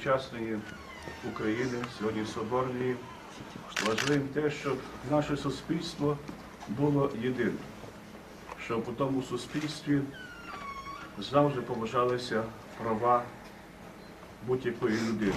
сучасної України, сьогодні соборної, важливим те, щоб наше суспільство було єдине, щоб у тому суспільстві завжди поважалися права будь-якої людини.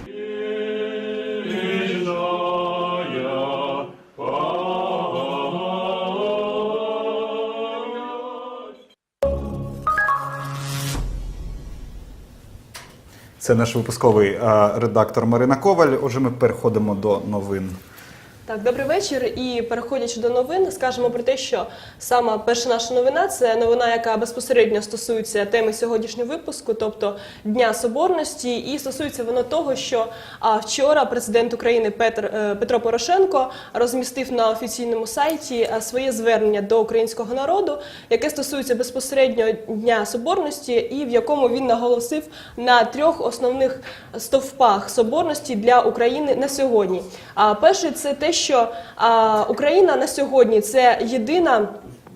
Це наш випусковий е, редактор Марина Коваль. Отже, ми переходимо до новин. Так, добрий вечір. І переходячи до новин, скажемо про те, що сама перша наша новина це новина, яка безпосередньо стосується теми сьогоднішнього випуску, тобто Дня Соборності, і стосується воно того, що вчора президент України Петр е, Петро Порошенко розмістив на офіційному сайті своє звернення до українського народу, яке стосується безпосередньо Дня Соборності, і в якому він наголосив на трьох основних стовпах соборності для України на сьогодні. А перший це те, що а, Україна на сьогодні це єдина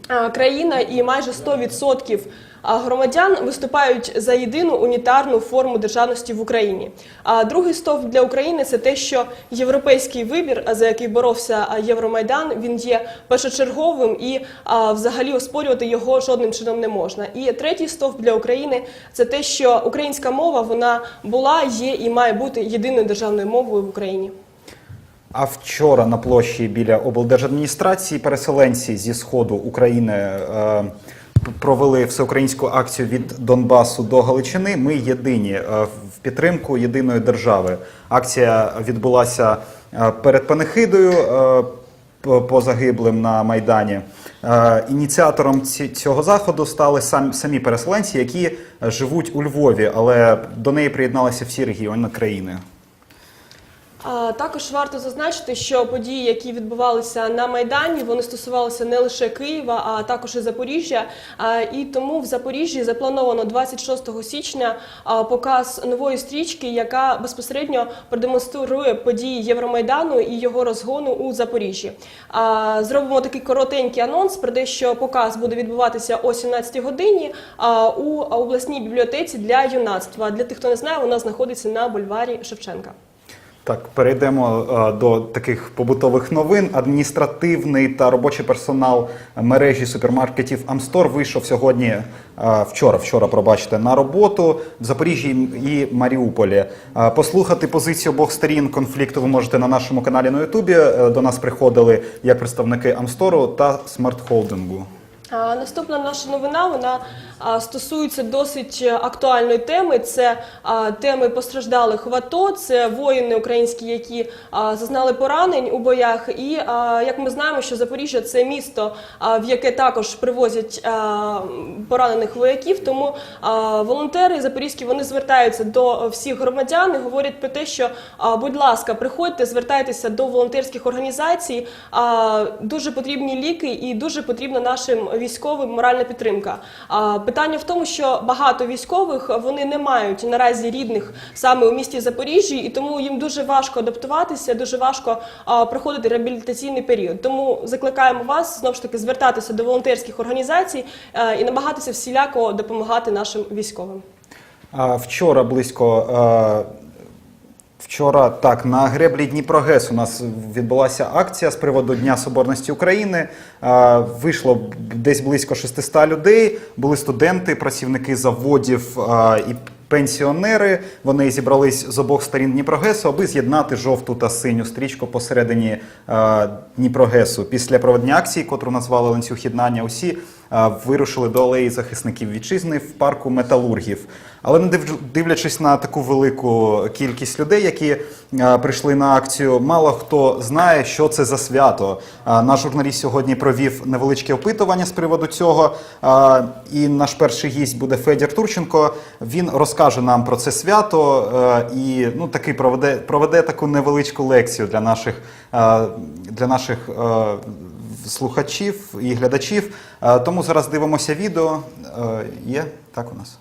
а, країна, і майже 100% громадян виступають за єдину унітарну форму державності в Україні. А другий стовп для України це те, що європейський вибір, за який боровся Євромайдан, він є першочерговим і а, взагалі оспорювати його жодним чином не можна. І третій стовп для України це те, що українська мова вона була, є і має бути єдиною державною мовою в Україні. А вчора на площі біля облдержадміністрації переселенці зі сходу України е, провели всеукраїнську акцію від Донбасу до Галичини. Ми єдині е, в підтримку єдиної держави. Акція відбулася е, перед панихидою. е, по- загиблим на майдані Е, ініціатором ці- цього заходу стали сам, самі переселенці, які живуть у Львові, але до неї приєдналися всі регіони країни. Також варто зазначити, що події, які відбувалися на майдані, вони стосувалися не лише Києва, а також і Запоріжжя. І тому в Запоріжжі заплановано 26 січня показ нової стрічки, яка безпосередньо продемонструє події Євромайдану і його розгону у Запоріжжі. Зробимо такий коротенький анонс про те, що показ буде відбуватися о 17 годині у обласній бібліотеці для юнацтва. Для тих, хто не знає, вона знаходиться на бульварі Шевченка. Так, перейдемо е, до таких побутових новин. Адміністративний та робочий персонал мережі супермаркетів Амстор вийшов сьогодні, е, вчора, вчора, пробачте, на роботу в Запоріжжі і Маріуполі. Е, Послухати позицію обох сторін конфлікту ви можете на нашому каналі на Ютубі. До нас приходили як представники Амстору та смарт-холдингу. Наступна наша новина вона стосується досить е, актуальної теми. Це теми постраждалих в АТО, це воїни українські, які зазнали поранень у боях. І як ми знаємо, що Запоріжжя це місто, в яке також привозять поранених вояків. Тому волонтери запорізькі вони звертаються до всіх громадян і говорять про те, що будь ласка, приходьте, звертайтеся до волонтерських організацій. Дуже потрібні ліки і дуже потрібна нашим військовим моральна підтримка. А, Питання в тому, що багато військових вони не мають наразі рідних саме у місті Запоріжжі, і тому їм дуже важко адаптуватися, дуже важко проходити реабілітаційний період. Тому закликаємо вас знову ж таки звертатися до волонтерських організацій і намагатися всіляко допомагати нашим військовим. Вчора близько. Вчора так на греблі Дніпрогес у нас відбулася акція з приводу Дня Соборності України. Вийшло десь близько 600 людей. Були студенти, працівники заводів і пенсіонери. Вони зібрались з обох сторін Дніпрогесу, аби з'єднати жовту та синю стрічку посередині Дніпрогесу. Після проведення акції, котру назвали ланцюг єднання, усі вирушили до алеї захисників вітчизни в парку металургів. Але не дивлячись на таку велику кількість людей, які прийшли на акцію, мало хто знає, що це за свято. Наш журналіст сьогодні провів невеличке опитування з приводу цього. І наш перший гість буде Федір Турченко. Він розкаже нам про це свято і ну таки проведе проведе таку невеличку лекцію для наших для наших. Слухачів і глядачів, Е, тому зараз дивимося відео. Е, Є так у нас.